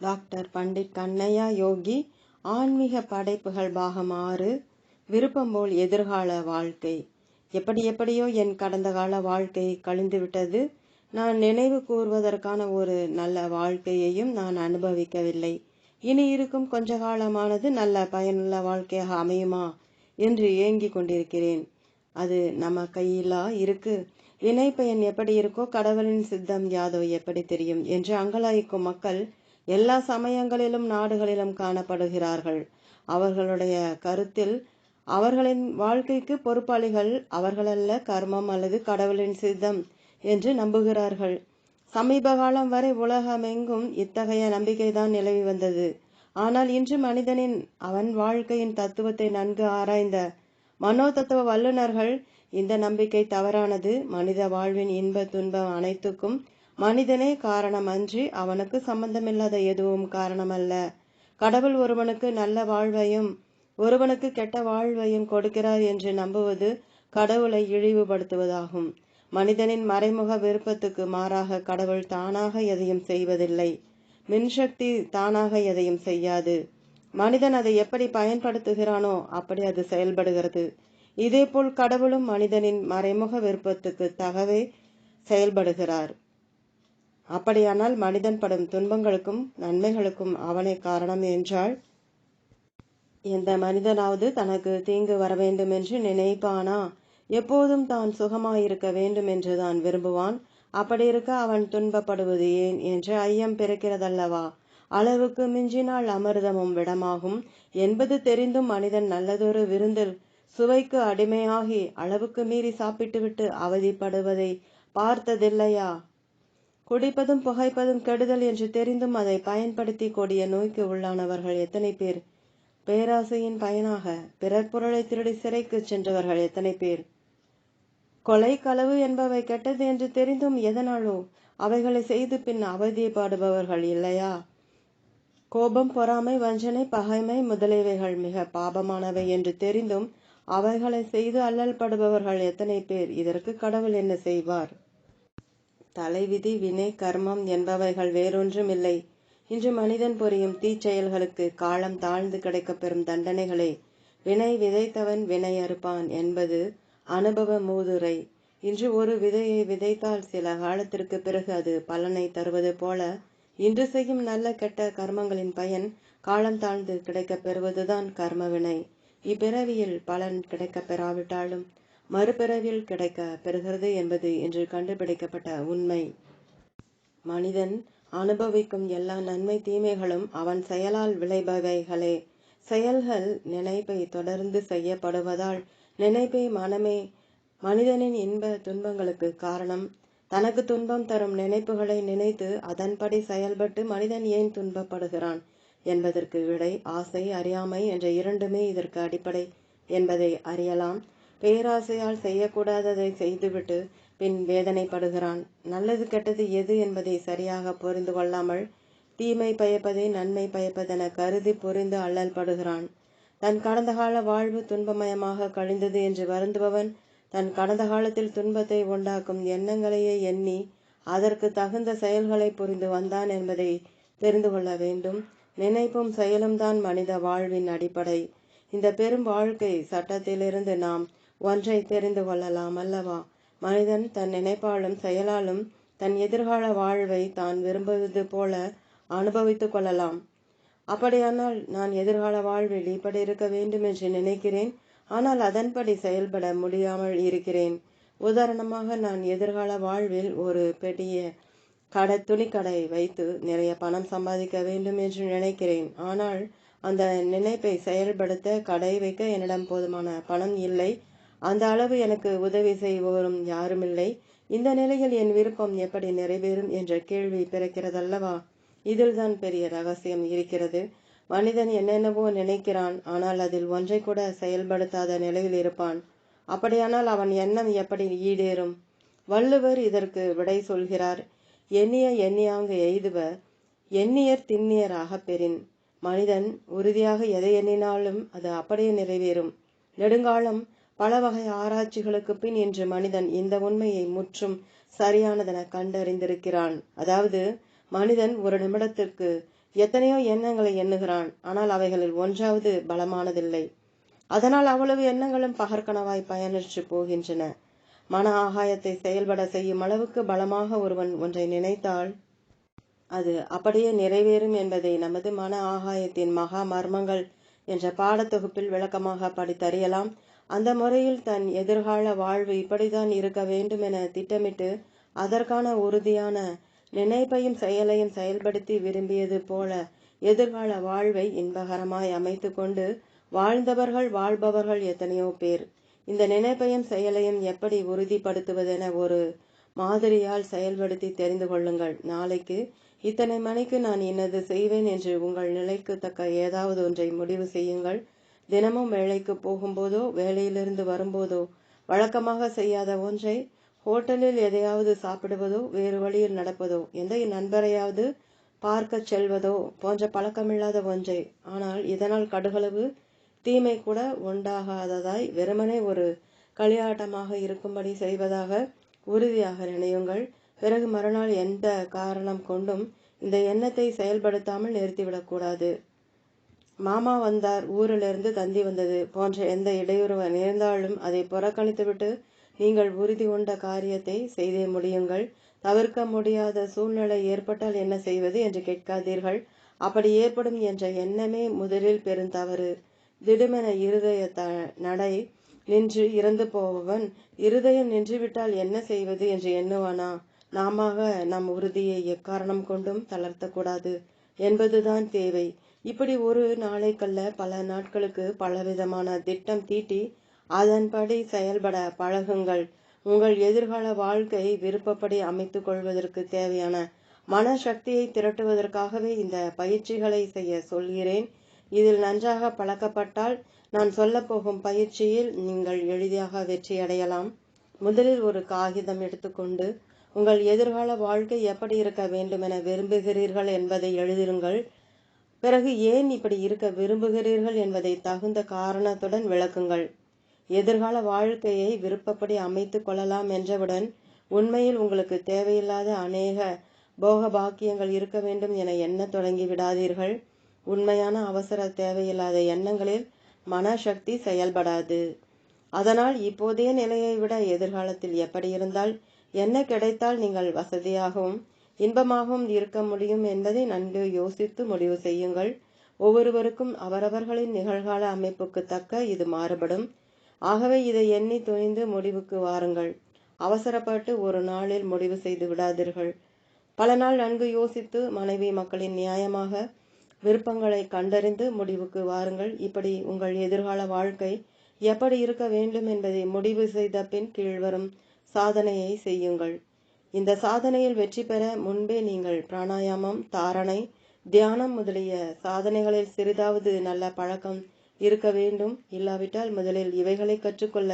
Doctor Pandit Kannaiya யோகி ஆன்மீக படைப்புகள் பாகம் ஆறு விருப்பம் போல் எதிர்கால வாழ்க்கை. எப்படி எப்படியோ என் கடந்த கால வாழ்க்கை கழிந்துவிட்டது. நான் நினைவு கூறுவதற்கான ஒரு நல்ல வாழ்க்கையையும் நான் அனுபவிக்கவில்லை. இனி இருக்கும் கொஞ்ச காலமானது நல்ல பயனுள்ள வாழ்க்கையாக அமையுமா என்று ஏங்கிக் கொண்டிருக்கிறேன். அது நம்ம கையிலா இருக்கு. வினை பயன் எப்படி இருக்கோ கடவுளின் சித்தம் யாதோ எப்படி தெரியும் என்று அங்கலாய்க்கும் மக்கள் எல்லா சமயங்களிலும் நாடுகளிலும் காணப்படுகிறார்கள். அவர்களுடைய கருத்தில் அவர்களின் வாழ்க்கைக்கு பொறுப்பாளிகள் அவர்களல்ல கர்மம் அல்லது கடவுளின் சித்தம் என்று நம்புகிறார்கள். சமீப காலம் வரை உலகமெங்கும் இத்தகைய நம்பிக்கைதான் நிலவி வந்தது. ஆனால் இன்று மனிதனின் அவன் வாழ்க்கையின் தத்துவத்தை நன்கு ஆராய்ந்த மனோ தத்துவ வல்லுநர்கள் இந்த நம்பிக்கை தவறானது. மனித வாழ்வின் இன்ப துன்பம் அனைத்துக்கும் மனிதனே காரணம் அன்றி அவனுக்கு சம்பந்தமில்லாத எதுவும் காரணமல்ல. கடவுள் ஒருவனுக்கு நல்ல வாழ்வையும் ஒருவனுக்கு கெட்ட வாழ்வையும் கொடுக்கிறார் என்று நம்புவது கடவுளை இழிவுபடுத்துவதாகும். மனிதனின் மறைமுக விருப்பத்துக்கு மாறாக கடவுள் தானாக எதையும் செய்வதில்லை. மின்சக்தி தானாக எதையும் செய்யாது. மனிதன் அதை எப்படி பயன்படுத்துகிறானோ அப்படி அது செயல்படுகிறது. இதேபோல் கடவுளும் மனிதனின் மறைமுக விருப்பத்துக்கு தகவே செயல்படுகிறார். அப்படியானால் மனிதன் படும் துன்பங்களுக்கும் நன்மைகளுக்கும் அவனே காரணம் என்றால் எந்த மனிதனாவது தனக்கு தீங்கு வர வேண்டும் என்று நினைப்பானா? எப்போதும் தான் சுகமாயிருக்க வேண்டும் என்று தான் விரும்புவான். அப்படி இருக்க அவன் துன்பப்படுவது ஏன் என்று ஐயம் பிறக்கிறதல்லவா? அளவுக்கு மிஞ்சினால் அமிர்தமும் விடமாகும். என்பது தெரிந்தும் மனிதன் நல்லதொரு விருந்தில் சுவைக்கு அடிமையாகி அளவுக்கு மீறி சாப்பிட்டுவிட்டு அவதிப்படுவதை பார்த்ததில்லையா? குடிப்பதும் புகைப்பதும் கெடுதல் என்று தெரிந்தும் அதை பயன்படுத்தி கொடிய நோய்க்கு உள்ளானவர்கள் எத்தனை பேர்? பேராசையின் பயனாக பிறர் பொருளை திருடி சிறைக்கு சென்றவர்கள் எத்தனை பேர்? கொலை களவு என்பவை கெட்டது என்று தெரிந்தும் எதனாலோ அவைகளை செய்து பின் அவதியப்படுபவர்கள் இல்லையா? கோபம் பொறாமை வஞ்சனை பகைமை முதலியவைகள் மிக பாபமானவை என்று தெரிந்தும் அவைகளை செய்து அல்லல் படுபவர்கள் எத்தனை பேர்? இதற்கு கடவுள் என்ன செய்வார்? தலைவிதி வினை கர்மம் என்பவைகள் வேறொன்றும் இல்லை இன்று மனிதன் புரியும் தீச்செயல்களுக்கு காலம் தாழ்ந்து கிடைக்கப் பெறும் தண்டனைகளே. வினை விதைத்தவன் வினை அறுப்பான் என்பது அனுபவ மூதுரை. இன்று ஒரு விதையை விதைத்தால் சில காலத்திற்கு பிறகு அது பலனை தருவது போல இன்று செய்யும் நல்ல கெட்ட கர்மங்களின் பயன் காலம் தாழ்ந்து கிடைக்கப் பெறுவதுதான் கர்ம வினை. இப்பிறவியில் பலன் கிடைக்கப் பெறாவிட்டாலும் மறுபிறவில் கிடைக்க பெறுகிறது என்பது இன்று கண்டுபிடிக்கப்பட்ட உண்மை. மனிதன் அனுபவிக்கும் எல்லா நன்மை தீமைகளும் அவன் செயலால் விளைபவைகளே. செயல்கள் நினைப்பை தொடர்ந்து செய்யப்படுவதால் நினைப்பை மனமே மனிதனின் இன்ப துன்பங்களுக்கு காரணம். தனக்கு துன்பம் தரும் நினைப்புகளை நினைத்து அதன்படி செயல்பட்டு மனிதன் ஏன் துன்பப்படுகிறான் என்பதற்கு விடை ஆசை அறியாமை என்ற இரண்டுமே இதற்கு அடிப்படை என்பதை அறியலாம். பேராசையால் செய்யக்கூடாததை செய்துவிட்டு பின் வேதனைப்படுகிறான். நல்லது கெட்டது எது என்பதை சரியாக புரிந்து கொள்ளாமல் தீமை பயப்பதை நன்மை பயப்பதென கருதி புரிந்து அல்லல் படுகிறான். தன் கடந்த கால வாழ்வு துன்பமயமாக கழிந்தது என்று வருந்துபவன் தன் கடந்த காலத்தில் துன்பத்தை உண்டாக்கும் எண்ணங்களையே எண்ணி அதற்கு தகுந்த செயல்களை புரிந்து வந்தான் என்பதை தெரிந்து கொள்ள வேண்டும். நினைப்பும் செயலும் தான் மனித வாழ்வின் அடிப்படை. இந்த பெரும் வாழ்க்கை சட்டத்திலிருந்து நாம் ஒன்றை தெரிந்து கொள்ளலாம் அல்லவா? மனிதன் தன் நினைப்பாலும் செயலாலும் தன் எதிர்கால வாழ்வை தான் விரும்புவது போல அனுபவித்துக் கொள்ளலாம். அப்படியானால் நான் எதிர்கால வாழ்வில் இப்படி இருக்க வேண்டும் என்று நினைக்கிறேன். ஆனால் அதன்படி செயல்பட முடியாமல் இருக்கிறேன். உதாரணமாக நான் எதிர்கால வாழ்வில் ஒரு பெரிய கடை துணிக்கடை வைத்து நிறைய பணம் சம்பாதிக்க வேண்டும் என்று நினைக்கிறேன். ஆனால் அந்த நினைப்பை செயல்படுத்த கடை வைக்க என்னிடம் போதுமான பணம் இல்லை. அந்த அளவு எனக்கு உதவி செய்வோரும் யாருமில்லை. இந்த நிலையில் என் விருப்பம் எப்படி நிறைவேறும் என்ற கேள்வி பிறக்கிறதல்லவா? இதில்தான் பெரிய ரகசியம் இருக்கிறது. மனிதன் என்னென்னவோ நினைக்கிறான் ஆனால் அதில் ஒன்றை கூட செயல்படுத்தாத நிலையில் இருப்பான். அப்படியானால் அவன் எண்ணம் எப்படி ஈடேறும்? வள்ளுவர் இதற்கு விடை சொல்கிறார் எண்ணிய எண்ணியாங்க எய்துவ எண்ணியர் திண்ணியராக பெறின். மனிதன் உறுதியாக எதை எண்ணினாலும் அது அப்படியே நிறைவேறும். நெடுங்காலம் பல வகை ஆராய்ச்சிகளுக்கு பின் இன்று மனிதன் இந்த உண்மையை முற்றும் சரியானதென கண்டறிந்திருக்கிறான். அதாவது மனிதன் ஒரு நிமிடத்திற்கு எத்தனையோ எண்ணங்களை எண்ணுகிறான் ஆனால் அவைகளில் ஒன்றாவது பலமானதில்லை. அதனால் அவ்வளவு எண்ணங்களும் பகற்கனவாய் பயனற்று போகின்றன. மன ஆகாயத்தை செயல்பட செய்யும் அளவுக்கு பலமாக ஒருவன் ஒன்றை நினைத்தால் அது அப்படியே நிறைவேறும் என்பதை நமது மன ஆகாயத்தின் மகா மர்மங்கள் என்ற பாடத்தொகுப்பில் விளக்கமாக படித்தறியலாம். அந்த முறையில் தன் எதிர்கால வாழ்வு இப்படித்தான் இருக்க வேண்டும் என திட்டமிட்டு அதற்கான உறுதியான நினைப்பையும் செயலையும் செயல்படுத்தி விரும்பியது போல எதிர்கால வாழ்வை இன்பகரமாய் அமைத்து கொண்டு வாழ்ந்தவர்கள் வாழ்பவர்கள் எத்தனையோ பேர். இந்த நினைப்பையும் செயலையும் எப்படி உறுதிப்படுத்துவதென ஒரு மாதிரியால் செயல்படுத்தி தெரிந்து கொள்ளுங்கள். நாளைக்கு இத்தனை மணிக்கு நான் இன்னது செய்வேன் என்று உங்கள் நிலைக்கு தக்க ஏதாவது ஒன்றை முடிவு செய்யுங்கள். தினமும் வேலைக்கு போகும்போதோ வேலையிலிருந்து வரும்போதோ வழக்கமாக செய்யாத ஒன்றை ஹோட்டலில் எதையாவது சாப்பிடுவதோ வேறு வழியில் நடப்பதோ எந்த நண்பரையாவது பார்க்க செல்வதோ போன்ற பழக்கமில்லாத ஒன்றை. ஆனால் இதனால் கடுகளவு தீமை கூட உண்டாகாததாய் வெறுமனே ஒரு களியாட்டமாக இருக்கும்படி செய்வதாக உறுதியாக நினையுங்கள். பிறகு மறுநாள் எந்த காரணம் கொண்டும் இந்த எண்ணத்தை செயல்படுத்தாமல் நிறுத்திவிடக்கூடாது மாமா வந்தார் ஊரிலிருந்து தந்தி வந்தது போன்ற எந்த இடையூறு நேர்ந்தாலும் அதை புறக்கணித்துவிட்டு நீங்கள் உறுதி கொண்ட காரியத்தை செய்தே முடியுங்கள். தவிர்க்க முடியாத சூழ்நிலை ஏற்பட்டால் என்ன செய்வது என்று கேட்காதீர்கள். அப்படி ஏற்படும் என்ற எண்ணமே முதலில் பெருந்தவறு திடுமென இருதய த நடை நின்று இறந்து போபவன் இருதயம் நின்றுவிட்டால் என்ன செய்வது என்று எண்ணுவானா? நாம நம் உறுதியை எக்காரணம் கொண்டும் தளர்த்தக்கூடாது. என்பதுதான் தேவை. இப்படி ஒரு நாளைக்கல்ல பல நாட்களுக்கு பலவிதமான திட்டம் தீட்டி அதன்படி செயல்பட பழகுங்கள். உங்கள் எதிர்கால வாழ்க்கை விருப்பப்படி அமைத்துக் கொள்வதற்கு தேவையான மனசக்தியை திரட்டுவதற்காகவே இந்த பயிற்சிகளை செய்ய சொல்கிறேன். இதில் நன்றாக பழக்கப்பட்டால் நான் சொல்லப்போகும் பயிற்சியில் நீங்கள் எளிதாக வெற்றியடையலாம் முதலில் ஒரு காகிதம் எடுத்துக்கொண்டு உங்கள் எதிர்கால வாழ்க்கை எப்படி இருக்க வேண்டும் என விரும்புகிறீர்கள் என்பதை எழுதிருங்கள். பிறகு ஏன் இப்படி இருக்க விரும்புகிறீர்கள் என்பதை தகுந்த காரணத்துடன் விளக்குங்கள். எதிர்கால வாழ்க்கையை விருப்பப்படி அமைத்து கொள்ளலாம் என்றவுடன் உண்மையில் உங்களுக்கு தேவையில்லாத அநேக போக பாக்கியங்கள் இருக்க வேண்டும் என எண்ண தொடங்கி விடாதீர்கள் உண்மையான அவசர தேவையில்லாத எண்ணங்களில் மனசக்தி செயல்படாது. அதனால் இப்போதைய நிலையை விட எதிர்காலத்தில் எப்படி இருந்தால் என்ன கிடைத்தால் நீங்கள் வசதியாகவும் இன்பமாகவும் இருக்க முடியும் என்பதை நன்கு யோசித்து முடிவு செய்யுங்கள். ஒவ்வொருவருக்கும் அவரவர்களின் நிகழ்கால அமைப்புக்கு தக்க இது மாறுபடும். ஆகவே இதை எண்ணி துணிந்து முடிவுக்கு வாருங்கள். அவசரப்பட்டு ஒரு நாளில் முடிவு செய்து விடாதீர்கள். பல நாள் நன்கு யோசித்து மனைவி மக்களின் நியாயமாக விருப்பங்களை கண்டறிந்து முடிவுக்கு வாருங்கள். இப்படி உங்கள் எதிர்கால வாழ்க்கை எப்படி இருக்க வேண்டும் என்பதை முடிவு செய்த பின் கீழ்வரும் சாதனையை செய்யுங்கள். இந்த சாதனையில் வெற்றி பெற முன்பே நீங்கள் பிராணாயாமம் தாரணை தியானம் முதலிய சாதனைகளில் சிறிதாவது நல்ல பழக்கம் இருக்க வேண்டும். இல்லாவிட்டால் முதலில் இவைகளை கற்றுக்கொள்ள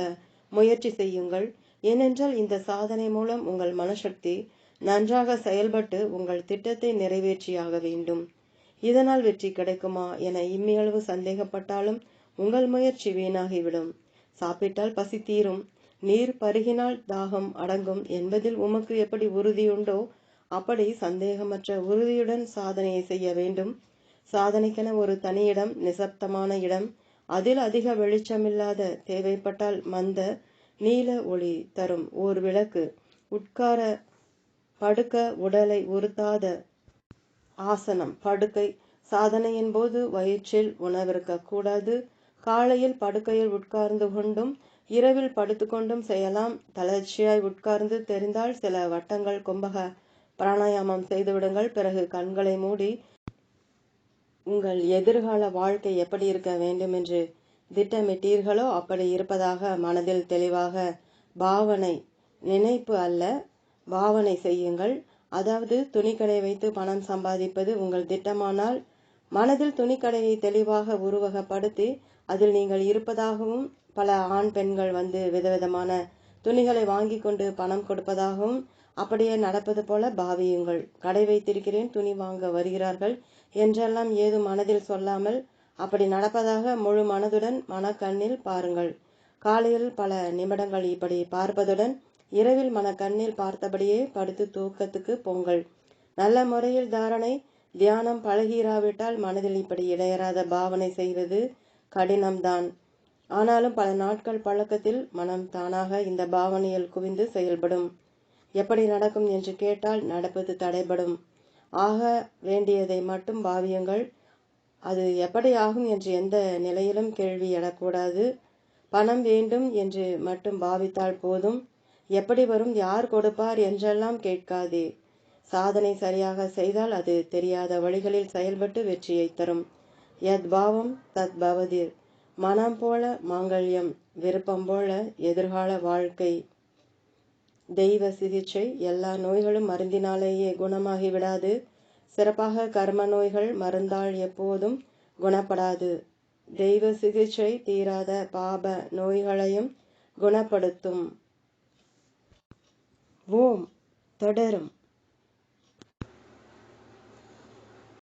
முயற்சி செய்யுங்கள். ஏனென்றால் இந்த சாதனை மூலம் உங்கள் மனசக்தி நன்றாக செயல்பட்டு உங்கள் திட்டத்தை நிறைவேற்றியாக வேண்டும். இதனால் வெற்றி கிடைக்குமா என இம்மியளவு சந்தேகப்பட்டாலும் உங்கள் முயற்சி வீணாகிவிடும். சாப்பிட்டால் பசி தீரும். நீர் பருகினால் தாகம் அடங்கும் என்பதில் உமக்கு எப்படி உறுதியுண்டோ அப்படி சந்தேகமற்ற உறுதியுடன் சாதனையை செய்ய வேண்டும். சாதனைக்கென ஒரு தனி இடம் நிசப்தமான இடம். அதில் அதிக வெளிச்சமில்லாத தேவைப்பட்டால் மந்த நீல ஒளி தரும் ஓர் விளக்கு. உட்கார படுக்க உடலை உறுத்தாத ஆசனம். படுக்கை சாதனையின் போது வயிற்றில் உணவிருக்க கூடாது. காலையில் படுக்கையில் உட்கார்ந்து கொண்டும் இரவில் படுத்துக்கொண்டும் செய்யலாம். தளர்ச்சியாய் உட்கார்ந்து தெரிந்தால் சில வட்டங்கள் கும்பக. பிராணாயாமம் செய்துவிடுங்கள் பிறகு கண்களை மூடி உங்கள் எதிர்கால வாழ்க்கை எப்படி இருக்க வேண்டும் என்று திட்டமிட்டீர்களோ அப்படி இருப்பதாக மனதில் தெளிவாக பாவனை நினைப்பு அல்ல பாவனை செய்யுங்கள். அதாவது துணிக்கடை வைத்து பணம் சம்பாதிப்பது உங்கள் திட்டமானால் மனதில் துணிக்கடையை தெளிவாக உருவகப்படுத்தி அதில் நீங்கள் இருப்பதாகவும் பல ஆண் பெண்கள் வந்து விதவிதமான துணிகளை வாங்கி கொண்டு பணம் கொடுப்பதாகவும் அப்படியே நடப்பது போல பாவியுங்கள். கடை வைத்திருக்கிறேன் துணி வாங்க வருகிறார்கள் என்றெல்லாம் ஏதும் மனதில் சொல்லாமல் அப்படி நடப்பதாக முழு மனதுடன் மனக்கண்ணில் பாருங்கள். காலையில் பல நிமிடங்கள் இப்படி பார்ப்பதுடன் இரவில் மனக்கண்ணில் பார்த்தபடியே படுத்து தூக்கத்துக்கு போங்கள் நல்ல முறையில் தாரணை தியானம் பழகிராவிட்டால் மனதில் இப்படி இடையறாத பாவனை செய்வது கடினம்தான். ஆனாலும் பல நாட்கள் பழக்கத்தில் மனம் தானாக இந்த பாவனையில் குவிந்து செயல்படும். எப்படி நடக்கும் என்று கேட்டால் நடப்பது தடைபடும். ஆக வேண்டியதை மட்டும் பாவியுங்கள். அது எப்படி ஆகும் என்று எந்த நிலையிலும் கேள்வி எழக்கூடாது. பணம் வேண்டும் என்று மட்டும் பாவித்தால் போதும். எப்படி வரும் யார் கொடுப்பார் என்றெல்லாம் கேட்காதே. சாதனை சரியாக செய்தால் அது தெரியாத வழிகளில் செயல்பட்டு வெற்றியை தரும். யத் பாவம் தத் பவதிர். மனம் போல மாங்கல்யம் விருப்பம் போல எதிர்கால வாழ்க்கை. தெய்வ சிகிச்சை எல்லா நோய்களும் மருந்தினாலேயே குணமாகி விடாது. சிறப்பாக கர்ம நோய்கள் மருந்தால் எப்போதும் குணப்படாது. தெய்வ சிகிச்சை தீராத பாப நோய்களையும் குணப்படுத்தும். ஓம் தொடரும்.